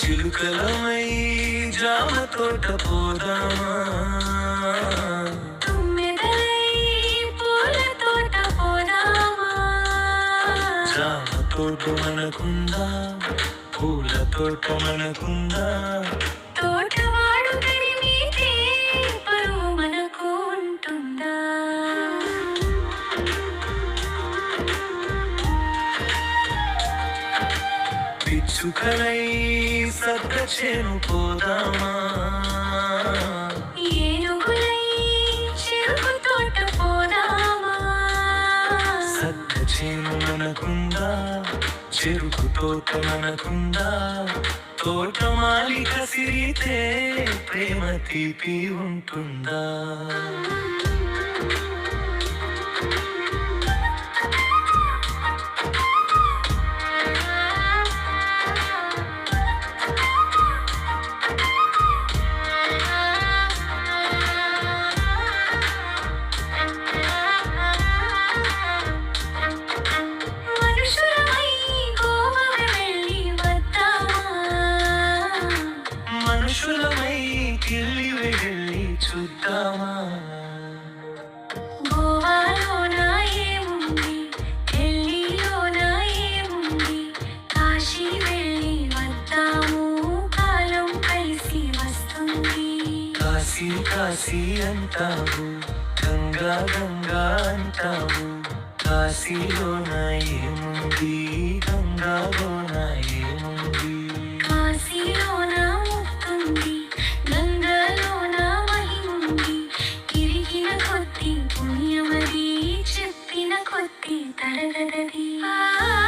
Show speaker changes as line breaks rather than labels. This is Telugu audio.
చిలుకలమై జామ తోట పోదామా? జామ తోట మనకుందా? పూల తోట మనకుందా?
తోటవాడు
పిచ్చుకలై సద్ద చేను పోదామా
ఏనుగులై చెరుకు తోట పోదామా?
సద్ద చేను మనకుందా? చెరుకు తోట మనకుందా? తోటమాలి కసిరితే ప్రేమ తీపి ఉంటుందా?
మనుషులమై
కిల్లి వెళ్ళి చూద్దామా?
కాశీ
కాశీ కాశీ అంటావు గంగా గంగా అంటావు కాశీలోన ఏముంది
Ah.